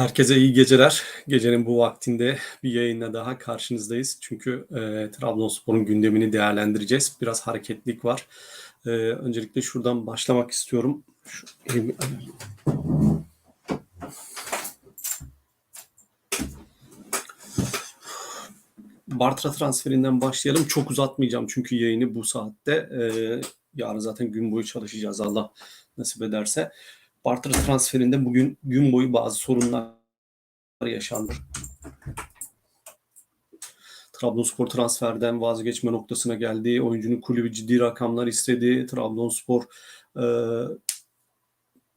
Herkese iyi geceler. Gecenin bu vaktinde bir yayınla daha karşınızdayız. Çünkü e, Trabzonspor'un gündemini değerlendireceğiz. Biraz hareketlik var. E, öncelikle şuradan başlamak istiyorum. Şu. Bartra transferinden başlayalım. Çok uzatmayacağım çünkü yayını bu saatte. E, yarın zaten gün boyu çalışacağız Allah nasip ederse. Bartra transferinde bugün gün boyu bazı sorunlar yaşandı. Trabzonspor transferden vazgeçme noktasına geldi. Oyuncunun kulübü ciddi rakamlar istedi. Trabzonspor e,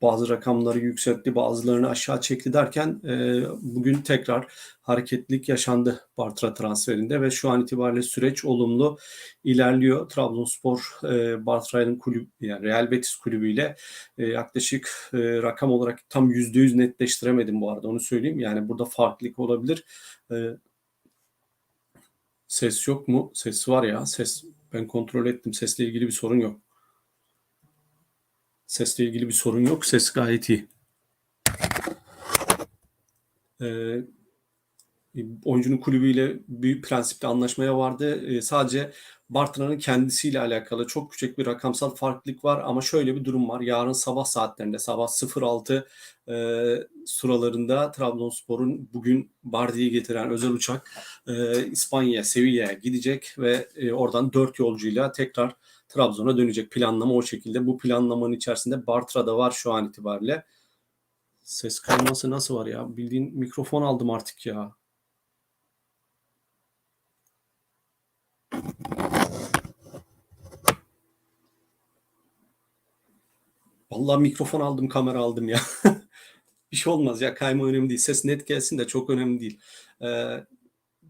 bazı rakamları yükseltti, bazılarını aşağı çekti derken e, bugün tekrar hareketlilik yaşandı Bartra transferinde ve şu an itibariyle süreç olumlu ilerliyor. Trabzonspor e, Bartra'nın kulübü yani Real Betis kulübüyle e, yaklaşık e, rakam olarak tam %100 netleştiremedim bu arada onu söyleyeyim. Yani burada farklılık olabilir. E, ses yok mu? Ses var ya. Ses ben kontrol ettim. Sesle ilgili bir sorun yok. Sesle ilgili bir sorun yok. Ses gayet iyi. Ee, oyuncunun kulübüyle bir prensipte anlaşmaya vardı. Ee, sadece Bartra'nın kendisiyle alakalı çok küçük bir rakamsal farklılık var ama şöyle bir durum var. Yarın sabah saatlerinde sabah 06 e, sıralarında Trabzonspor'un bugün Bardi'yi getiren özel uçak e, İspanya, Sevilla'ya gidecek ve e, oradan 4 yolcuyla tekrar Trabzon'a dönecek planlama o şekilde. Bu planlamanın içerisinde Bartra da var şu an itibariyle. Ses kayması nasıl var ya? Bildiğin mikrofon aldım artık ya. Vallahi mikrofon aldım, kamera aldım ya. bir şey olmaz ya kayma önemli değil. Ses net gelsin de çok önemli değil. Ee,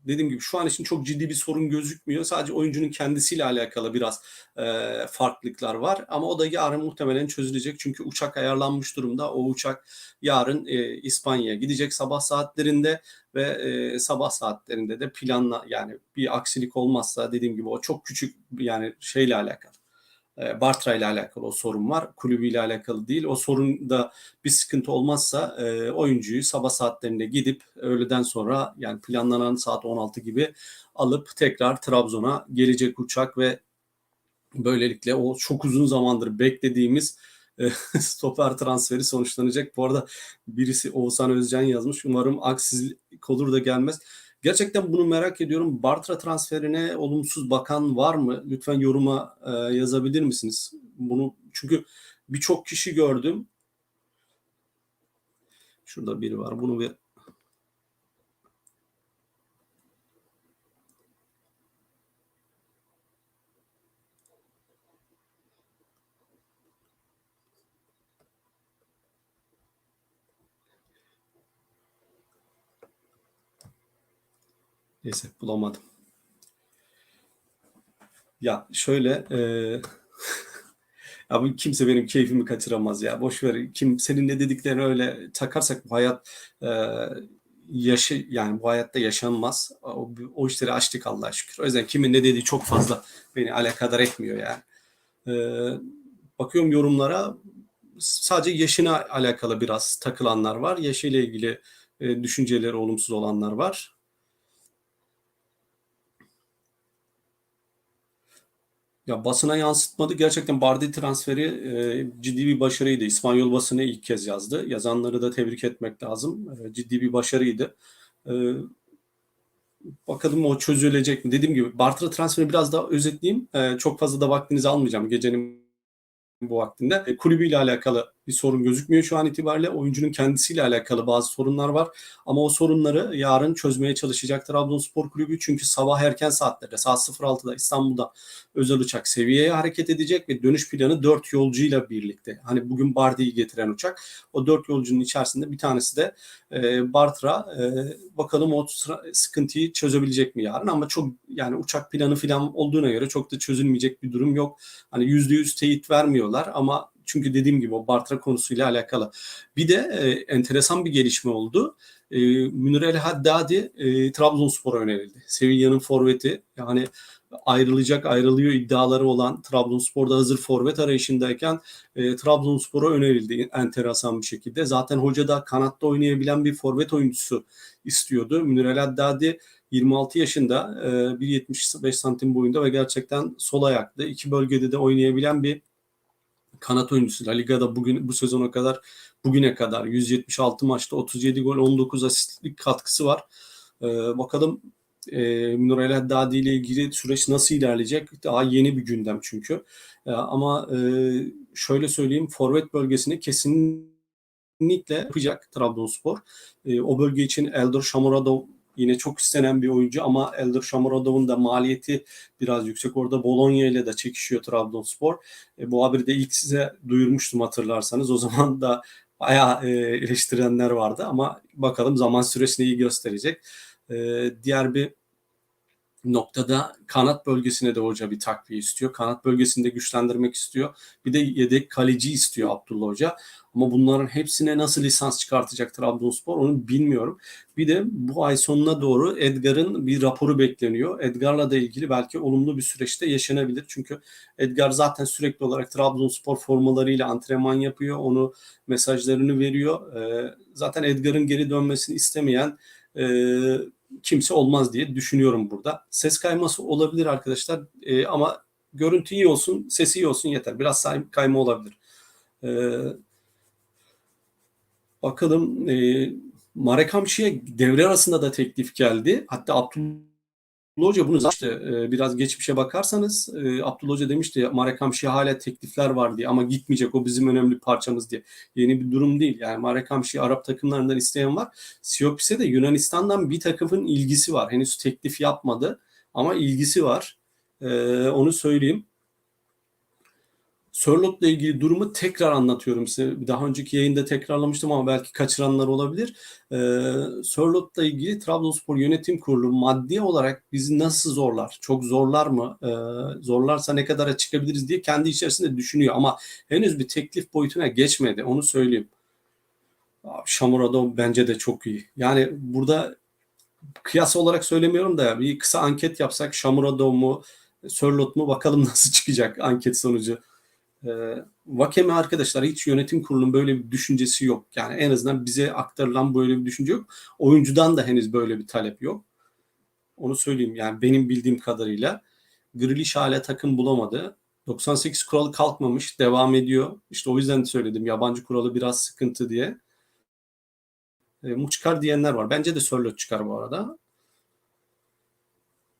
dediğim gibi şu an için çok ciddi bir sorun gözükmüyor. Sadece oyuncunun kendisiyle alakalı biraz e, farklılıklar var. Ama o da yarın muhtemelen çözülecek. Çünkü uçak ayarlanmış durumda. O uçak yarın e, İspanya'ya gidecek sabah saatlerinde ve e, sabah saatlerinde de planla yani bir aksilik olmazsa dediğim gibi o çok küçük yani şeyle alakalı Bartra ile alakalı o sorun var. Kulübüyle alakalı değil. O sorunda bir sıkıntı olmazsa e, oyuncuyu sabah saatlerinde gidip öğleden sonra yani planlanan saat 16 gibi alıp tekrar Trabzon'a gelecek uçak ve böylelikle o çok uzun zamandır beklediğimiz e, stoper transferi sonuçlanacak. Bu arada birisi Oğuzhan Özcan yazmış. Umarım aksizlik olur da gelmez. Gerçekten bunu merak ediyorum. Bartra transferine olumsuz bakan var mı? Lütfen yoruma e, yazabilir misiniz? Bunu çünkü birçok kişi gördüm. Şurada biri var. Bunu bir Neyse bulamadım. Ya şöyle e, ya bu kimse benim keyfimi kaçıramaz ya. Boş ver. Kim senin ne dediklerini öyle takarsak bu hayat e, yaşı yani bu hayatta yaşanmaz. O, o işleri açtık Allah'a şükür. O yüzden kimin ne dediği çok fazla beni alakadar etmiyor yani. E, bakıyorum yorumlara sadece yaşına alakalı biraz takılanlar var. Yaşıyla ilgili e, düşünceleri olumsuz olanlar var. Ya basına yansıtmadı. Gerçekten Bardi transferi e, ciddi bir başarıydı. İspanyol basını ilk kez yazdı. Yazanları da tebrik etmek lazım. E, ciddi bir başarıydı. E, bakalım o çözülecek mi? Dediğim gibi Bartra transferi biraz daha özetleyeyim. E, çok fazla da vaktinizi almayacağım gecenin bu vaktinde. E, kulübüyle alakalı bir sorun gözükmüyor şu an itibariyle. Oyuncunun kendisiyle alakalı bazı sorunlar var. Ama o sorunları yarın çözmeye çalışacak Trabzonspor Kulübü. Çünkü sabah erken saatlerde saat 06'da İstanbul'da özel uçak seviyeye hareket edecek ve dönüş planı 4 yolcuyla birlikte. Hani bugün Bardi'yi getiren uçak. O 4 yolcunun içerisinde bir tanesi de e, Bartra. E, bakalım o sıkıntıyı çözebilecek mi yarın? Ama çok yani uçak planı falan olduğuna göre çok da çözülmeyecek bir durum yok. Hani %100 teyit vermiyorlar ama çünkü dediğim gibi o Bartra konusuyla alakalı. Bir de e, enteresan bir gelişme oldu. E, Münir El Haddadi e, Trabzonspor'a önerildi. Sevilla'nın forveti yani ayrılacak, ayrılıyor iddiaları olan Trabzonspor'da hazır forvet arayışındayken e, Trabzonspor'a önerildi enteresan bir şekilde. Zaten hoca da kanatta oynayabilen bir forvet oyuncusu istiyordu. Münir El Haddadi 26 yaşında, e, 1.75 santim boyunda ve gerçekten sol ayaklı. iki bölgede de oynayabilen bir kanat oyuncusu. La Liga'da bugün bu sezona kadar bugüne kadar 176 maçta 37 gol 19 asistlik katkısı var. Ee, bakalım e, Münir El Haddadi ile ilgili süreç nasıl ilerleyecek? Daha yeni bir gündem çünkü. E, ama e, şöyle söyleyeyim forvet bölgesini kesinlikle yapacak Trabzonspor. E, o bölge için Eldor Shomurodov Yine çok istenen bir oyuncu ama Elder Shomurodov'un da maliyeti biraz yüksek. Orada Bologna ile de çekişiyor Trabzonspor. E, bu haberi de ilk size duyurmuştum hatırlarsanız. O zaman da bayağı e, eleştirenler vardı ama bakalım zaman süresini iyi gösterecek. E, diğer bir noktada kanat bölgesine de hoca bir takviye istiyor. Kanat bölgesinde güçlendirmek istiyor. Bir de yedek kaleci istiyor Abdullah Hoca. Ama bunların hepsine nasıl lisans çıkartacak Trabzonspor onu bilmiyorum. Bir de bu ay sonuna doğru Edgar'ın bir raporu bekleniyor. Edgar'la da ilgili belki olumlu bir süreçte yaşanabilir. Çünkü Edgar zaten sürekli olarak Trabzonspor formalarıyla antrenman yapıyor. Onu mesajlarını veriyor. Ee, zaten Edgar'ın geri dönmesini istemeyen e, kimse olmaz diye düşünüyorum burada. Ses kayması olabilir arkadaşlar e, ama görüntü iyi olsun, sesi iyi olsun yeter. Biraz kayma olabilir. E, bakalım e, Marek Hamşi'ye devre arasında da teklif geldi. Hatta Abdullah Hoca bunu işte e, biraz geçmişe bakarsanız e, Abdullah Hoca demişti Marek Hamşi'ye hala teklifler var diye ama gitmeyecek o bizim önemli parçamız diye. Yeni bir durum değil. Yani Marek Hamşi'yi Arap takımlarından isteyen var. Siopis'e de Yunanistan'dan bir takımın ilgisi var. Henüz teklif yapmadı ama ilgisi var. E, onu söyleyeyim. Sörlot'la ilgili durumu tekrar anlatıyorum size. Daha önceki yayında tekrarlamıştım ama belki kaçıranlar olabilir. Ee, Sörlot'la ilgili Trabzonspor Yönetim Kurulu maddi olarak bizi nasıl zorlar? Çok zorlar mı? Ee, zorlarsa ne kadara çıkabiliriz diye kendi içerisinde düşünüyor ama henüz bir teklif boyutuna geçmedi. Onu söyleyeyim. Şamuradov bence de çok iyi. Yani burada kıyas olarak söylemiyorum da bir kısa anket yapsak Şamuradov mu Sörlot mu bakalım nasıl çıkacak anket sonucu. E, Vakeme arkadaşlar hiç yönetim kurulunun böyle bir düşüncesi yok. Yani en azından bize aktarılan böyle bir düşünce yok. Oyuncudan da henüz böyle bir talep yok. Onu söyleyeyim yani benim bildiğim kadarıyla. Grealish hala takım bulamadı. 98 kuralı kalkmamış, devam ediyor. İşte o yüzden söyledim yabancı kuralı biraz sıkıntı diye. E, mu çıkar diyenler var. Bence de Sörlot çıkar bu arada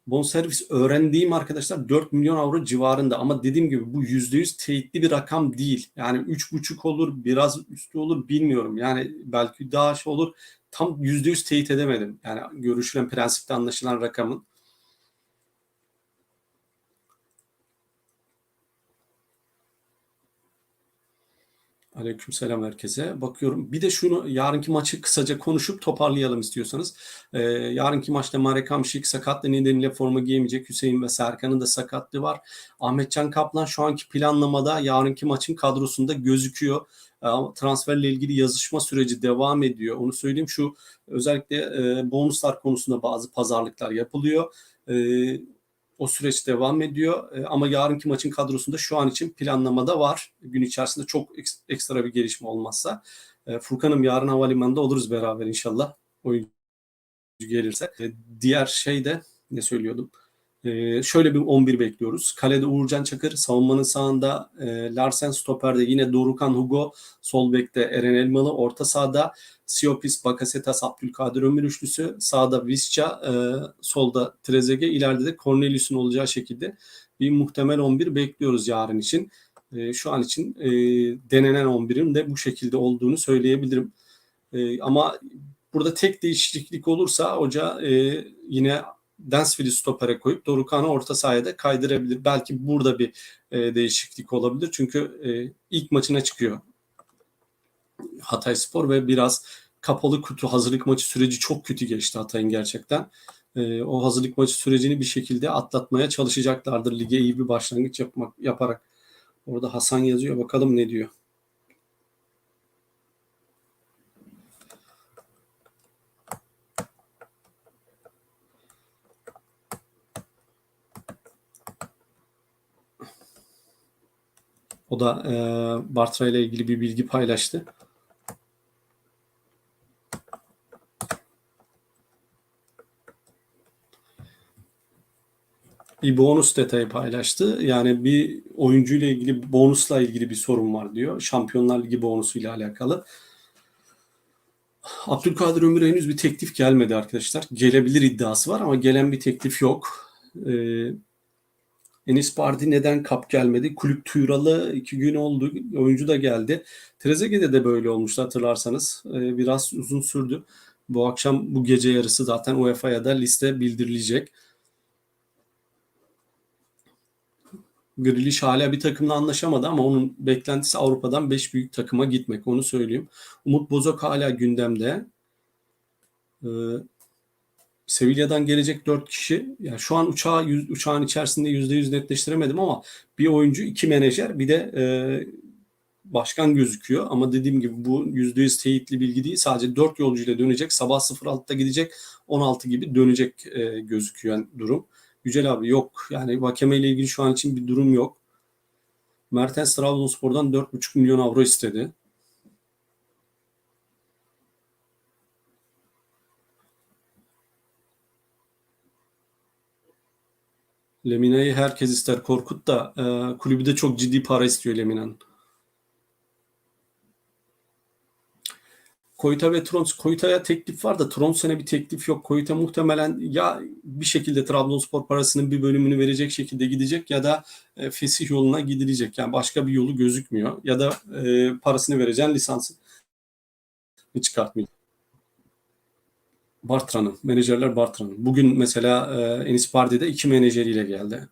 bonservis öğrendiğim arkadaşlar 4 milyon avro civarında ama dediğim gibi bu %100 teyitli bir rakam değil. Yani 3,5 olur biraz üstü olur bilmiyorum. Yani belki daha şey olur tam %100 teyit edemedim. Yani görüşülen prensipte anlaşılan rakamın. Aleykümselam herkese. Bakıyorum. Bir de şunu yarınki maçı kısaca konuşup toparlayalım istiyorsanız. Ee, yarınki maçta Marek Hamşik sakatlığı nedeniyle forma giyemeyecek. Hüseyin ve Serkan'ın da sakatlığı var. Ahmetcan Kaplan şu anki planlamada yarınki maçın kadrosunda gözüküyor. Ee, transferle ilgili yazışma süreci devam ediyor. Onu söyleyeyim şu özellikle e, bonuslar konusunda bazı pazarlıklar yapılıyor. E, o süreç devam ediyor. E, ama yarınki maçın kadrosunda şu an için planlamada var. Gün içerisinde çok ekstra bir gelişme olmazsa. E, Furkan'ım yarın havalimanında oluruz beraber inşallah. Oyuncu gelirse. E, diğer şey de ne söylüyordum? Ee, şöyle bir 11 bekliyoruz. Kalede Uğurcan Çakır, savunmanın sağında e, Larsen Stoper'de yine Dorukan Hugo, sol bekte Eren Elmalı, orta sahada Siopis, Bakasetas, Abdülkadir Ömür üçlüsü, sağda Visca, e, solda Trezege, ileride de Cornelius'un olacağı şekilde bir muhtemel 11 bekliyoruz yarın için. E, şu an için e, denenen 11'in de bu şekilde olduğunu söyleyebilirim. E, ama burada tek değişiklik olursa hoca e, yine Dansville'i stopere koyup Dorukan'ı orta sahaya kaydırabilir. Belki burada bir e, değişiklik olabilir. Çünkü e, ilk maçına çıkıyor Hatay Spor ve biraz kapalı kutu hazırlık maçı süreci çok kötü geçti Hatay'ın gerçekten. E, o hazırlık maçı sürecini bir şekilde atlatmaya çalışacaklardır. Lige iyi bir başlangıç yapmak yaparak. Orada Hasan yazıyor. Bakalım ne diyor. O da e, Bartra ile ilgili bir bilgi paylaştı. bir bonus detayı paylaştı. Yani bir oyuncuyla ilgili bonusla ilgili bir sorun var diyor. Şampiyonlar Ligi bonusuyla alakalı. Abdülkadir Ömür'e henüz bir teklif gelmedi arkadaşlar. Gelebilir iddiası var ama gelen bir teklif yok. Ee, Enis Bardi neden kap gelmedi? Kulüp tuyuralı iki gün oldu. Oyuncu da geldi. Trezeguet'de de böyle olmuştu hatırlarsanız. Ee, biraz uzun sürdü. Bu akşam bu gece yarısı zaten UEFA'ya da liste bildirilecek. Grealish hala bir takımla anlaşamadı ama onun beklentisi Avrupa'dan 5 büyük takıma gitmek onu söyleyeyim. Umut Bozok hala gündemde. Ee, Sevilla'dan gelecek 4 kişi. Yani şu an uçağı uçağın içerisinde %100 netleştiremedim ama bir oyuncu, iki menajer, bir de e, başkan gözüküyor. Ama dediğim gibi bu %100 teyitli bilgi değil. Sadece 4 yolcuyla dönecek. Sabah 06'da gidecek. 16 gibi dönecek e, gözüküyor yani durum. Yücel abi yok. Yani Vakeme ile ilgili şu an için bir durum yok. Mertens Trabzonspor'dan 4,5 milyon avro istedi. Lemina'yı herkes ister. Korkut da e, kulübü de çok ciddi para istiyor Lemina'nın. Koyta ve Trons. Koyta'ya teklif var da Tronson'a bir teklif yok. Koyta muhtemelen ya bir şekilde Trabzonspor parasının bir bölümünü verecek şekilde gidecek ya da e, fesih yoluna gidilecek. Yani başka bir yolu gözükmüyor. Ya da e, parasını vereceğin lisansı çıkartmıyor. Bartra'nın, menajerler Bartra'nın. Bugün mesela e, Enis Pardi'de iki menajeriyle geldi.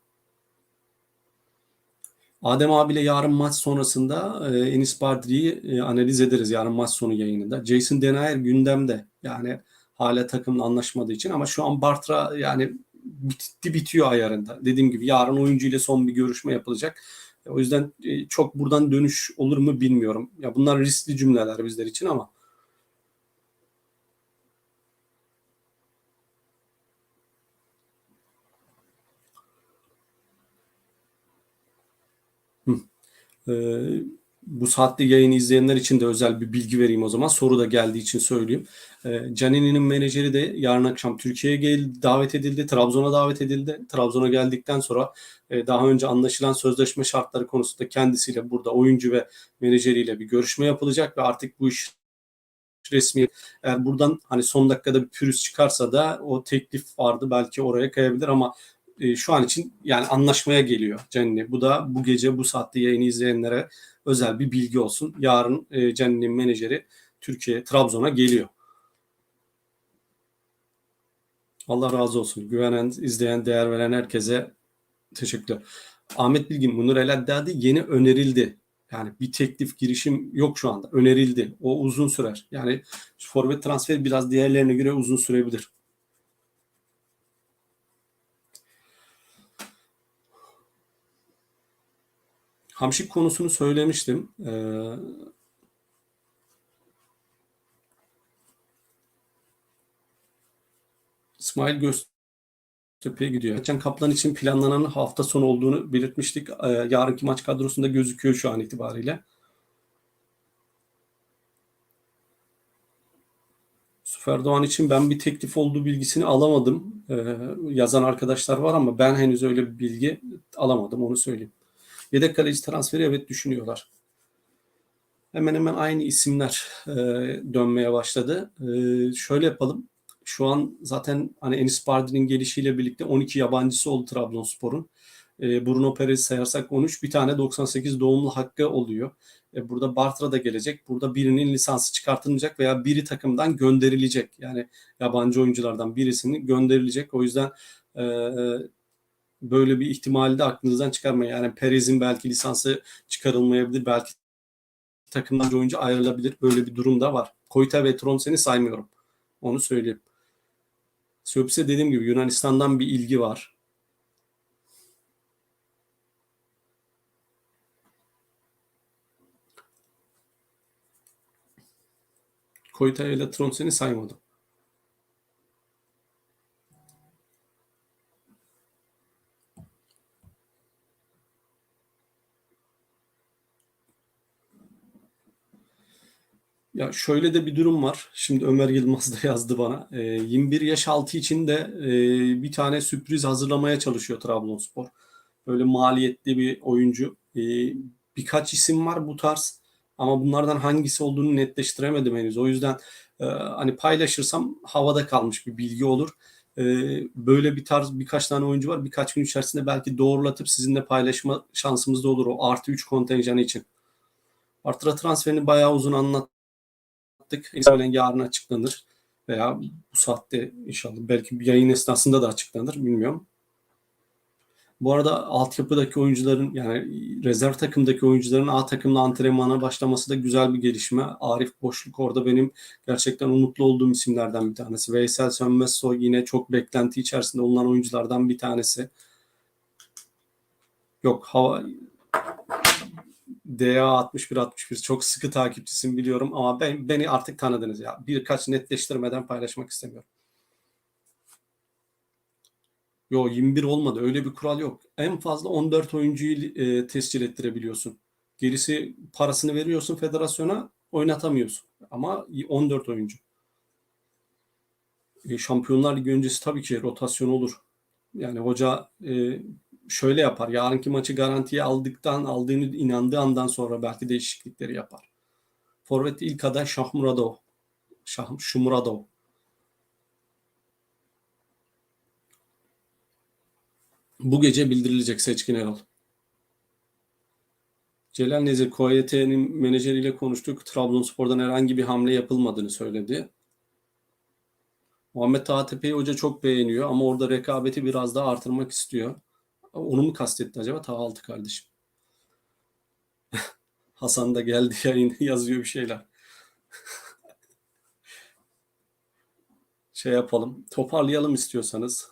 Adem abiyle yarın maç sonrasında e, Enis Bardri'yi e, analiz ederiz yarın maç sonu yayınında. Jason Denayer gündemde. Yani hala takımla anlaşmadığı için ama şu an Bartra yani bitti bitiyor ayarında. Dediğim gibi yarın oyuncu ile son bir görüşme yapılacak. O yüzden e, çok buradan dönüş olur mu bilmiyorum. Ya bunlar riskli cümleler bizler için ama Ee, bu saatte yayını izleyenler için de özel bir bilgi vereyim o zaman. Soru da geldiği için söyleyeyim. Ee, Canini'nin menajeri de yarın akşam Türkiye'ye gel davet edildi. Trabzon'a davet edildi. Trabzon'a geldikten sonra e, daha önce anlaşılan sözleşme şartları konusunda kendisiyle burada oyuncu ve menajeriyle bir görüşme yapılacak ve artık bu iş resmi eğer buradan hani son dakikada bir pürüz çıkarsa da o teklif vardı belki oraya kayabilir ama e, şu an için yani anlaşmaya geliyor Cenni. Bu da bu gece bu saatte yayını izleyenlere özel bir bilgi olsun. Yarın e, Cenni'nin menajeri Türkiye Trabzon'a geliyor. Allah razı olsun. Güvenen, izleyen, değer veren herkese teşekkürler. Ahmet Bilgin, Munir El Haddadi yeni önerildi. Yani bir teklif girişim yok şu anda. Önerildi. O uzun sürer. Yani forvet transferi biraz diğerlerine göre uzun sürebilir. Hamşik konusunu söylemiştim. Ee, İsmail Göztepe'ye gidiyor. Geçen Kaplan için planlanan hafta sonu olduğunu belirtmiştik. Ee, yarınki maç kadrosunda gözüküyor şu an itibariyle. Süfer Doğan için ben bir teklif olduğu bilgisini alamadım. Ee, yazan arkadaşlar var ama ben henüz öyle bir bilgi alamadım onu söyleyeyim. Yedek kaleci transferi evet düşünüyorlar. Hemen hemen aynı isimler e, dönmeye başladı. E, şöyle yapalım. Şu an zaten hani Enis Bardi'nin gelişiyle birlikte 12 yabancısı oldu Trabzonspor'un. E, Bruno Perez sayarsak 13 bir tane 98 doğumlu hakkı oluyor. E, burada Bartra da gelecek. Burada birinin lisansı çıkartılmayacak veya biri takımdan gönderilecek. Yani yabancı oyunculardan birisini gönderilecek. O yüzden e, böyle bir ihtimali de aklınızdan çıkarmayın. Yani Perez'in belki lisansı çıkarılmayabilir. Belki takımdan oyuncu ayrılabilir. Böyle bir durum da var. Koyta ve Tronsen'i saymıyorum. Onu söyleyeyim. Söpse dediğim gibi Yunanistan'dan bir ilgi var. Koyta ile Tronsen'i saymadım. Ya şöyle de bir durum var. Şimdi Ömer Yılmaz da yazdı bana. E, 21 yaş altı için de e, bir tane sürpriz hazırlamaya çalışıyor Trabzonspor. Böyle maliyetli bir oyuncu. E, birkaç isim var bu tarz ama bunlardan hangisi olduğunu netleştiremedim henüz. O yüzden e, hani paylaşırsam havada kalmış bir bilgi olur. E, böyle bir tarz birkaç tane oyuncu var. Birkaç gün içerisinde belki doğrulatıp sizinle paylaşma şansımız da olur o artı 3 kontenjanı için. Artra transferini bayağı uzun anlattık. İsrail'in yarın açıklanır veya bu saatte inşallah belki bir yayın esnasında da açıklanır bilmiyorum. Bu arada altyapıdaki oyuncuların yani rezerv takımdaki oyuncuların A takımla antrenmana başlaması da güzel bir gelişme. Arif Boşluk orada benim gerçekten umutlu olduğum isimlerden bir tanesi. Veysel Sönmezsoy yine çok beklenti içerisinde olunan oyunculardan bir tanesi. Yok hava DA 61 61 çok sıkı takipçisin biliyorum ama ben beni artık tanıdınız ya. Birkaç netleştirmeden paylaşmak istemiyorum. Yo 21 olmadı. Öyle bir kural yok. En fazla 14 oyuncuyu e, tescil ettirebiliyorsun. Gerisi parasını veriyorsun federasyona oynatamıyorsun. Ama 14 oyuncu. E, Şampiyonlar Ligi öncesi tabii ki rotasyon olur. Yani hoca e, şöyle yapar. Yarınki maçı garantiye aldıktan aldığını inandığı andan sonra belki değişiklikleri yapar. Forvet ilk aday Şahmuradov. Şah, Şumuradov. Bu gece bildirilecek Seçkin Erol. Celal Nezir KYT'nin menajeriyle konuştuk. Trabzonspor'dan herhangi bir hamle yapılmadığını söyledi. Muhammed Taha hoca çok beğeniyor ama orada rekabeti biraz daha artırmak istiyor. Onu mu kastetti acaba? Taha Altı kardeşim. Hasan da geldi yayın yazıyor bir şeyler. şey yapalım. Toparlayalım istiyorsanız.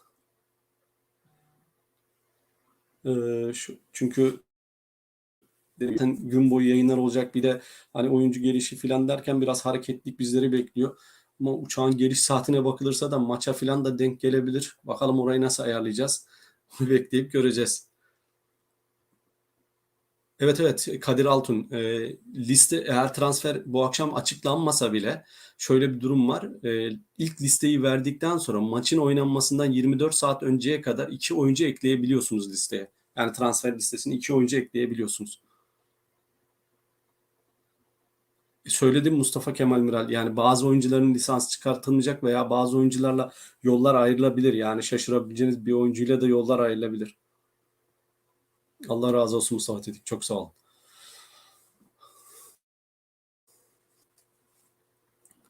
Ee, şu, çünkü zaten gün boyu yayınlar olacak bir de hani oyuncu gelişi falan derken biraz hareketlik bizleri bekliyor. Ama uçağın geliş saatine bakılırsa da maça falan da denk gelebilir. Bakalım orayı nasıl ayarlayacağız. bekleyip göreceğiz. Evet evet Kadir Altun e, liste eğer transfer bu akşam açıklanmasa bile şöyle bir durum var. E, ilk listeyi verdikten sonra maçın oynanmasından 24 saat önceye kadar iki oyuncu ekleyebiliyorsunuz listeye. Yani transfer listesine iki oyuncu ekleyebiliyorsunuz. E, söyledim Mustafa Kemal Miral. Yani bazı oyuncuların lisans çıkartılmayacak veya bazı oyuncularla yollar ayrılabilir. Yani şaşırabileceğiniz bir oyuncuyla da yollar ayrılabilir. Allah razı olsun Mustafa Tetik. Çok sağ olun.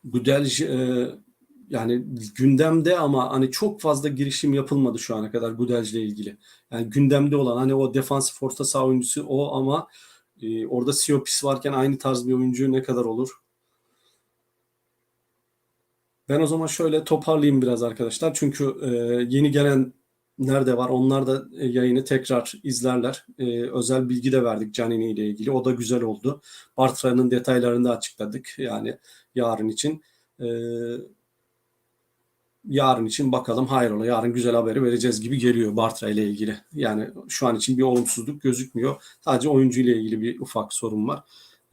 Gudelj e, yani gündemde ama hani çok fazla girişim yapılmadı şu ana kadar Gudelj ile ilgili. Yani gündemde olan hani o defansif orta saha oyuncusu o ama e, orada Siopis varken aynı tarz bir oyuncu ne kadar olur? Ben o zaman şöyle toparlayayım biraz arkadaşlar. Çünkü e, yeni gelen nerede var onlar da e, yayını tekrar izlerler. E, özel bilgi de verdik Canini ile ilgili. O da güzel oldu. Bartra'nın detaylarını da açıkladık. Yani yarın için. E, yarın için bakalım hayrola yarın güzel haberi vereceğiz gibi geliyor Bartra ile ilgili. Yani şu an için bir olumsuzluk gözükmüyor. Sadece oyuncu ile ilgili bir ufak sorun var.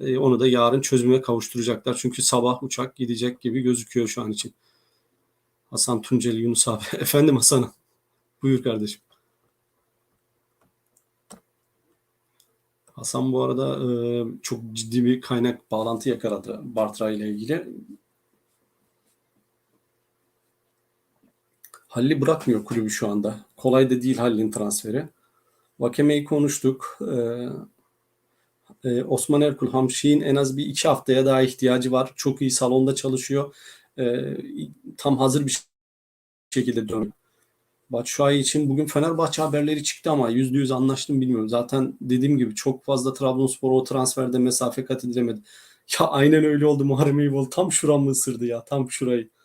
E, onu da yarın çözüme kavuşturacaklar. Çünkü sabah uçak gidecek gibi gözüküyor şu an için. Hasan Tunceli Yunus abi. Efendim Hasan'ım. Buyur kardeşim. Hasan bu arada e, çok ciddi bir kaynak bağlantı yakaladı Bartra ile ilgili. Halil'i bırakmıyor kulübü şu anda. Kolay da değil Halil'in transferi. Vakeme'yi konuştuk. Ee, e, Osman Erkul Hamşik'in en az bir iki haftaya daha ihtiyacı var. Çok iyi salonda çalışıyor. Ee, tam hazır bir şekilde dönüyor. Batshuayi için bugün Fenerbahçe haberleri çıktı ama yüzde yüz anlaştım bilmiyorum. Zaten dediğim gibi çok fazla Trabzonspor o transferde mesafe kat edilemedi. Ya aynen öyle oldu Muharrem Eyvallah. Tam şuramı ısırdı ya. Tam şurayı.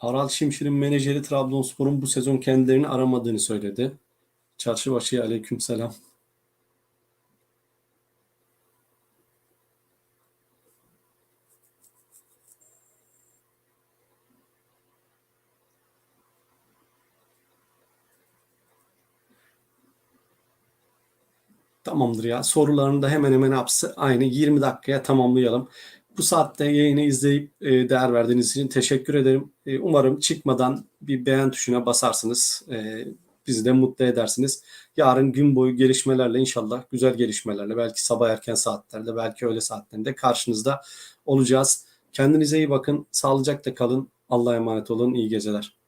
Aral Şimşir'in menajeri Trabzonspor'un bu sezon kendilerini aramadığını söyledi. Çarşıbaşı'ya aleyküm selam. Tamamdır ya. Sorularını da hemen hemen hepsi aynı 20 dakikaya tamamlayalım. Bu saatte yayını izleyip e, değer verdiğiniz için teşekkür ederim. E, umarım çıkmadan bir beğen tuşuna basarsınız. E, bizi de mutlu edersiniz. Yarın gün boyu gelişmelerle inşallah güzel gelişmelerle belki sabah erken saatlerde belki öğle saatlerinde karşınızda olacağız. Kendinize iyi bakın. Sağlıcakla kalın. Allah'a emanet olun. İyi geceler.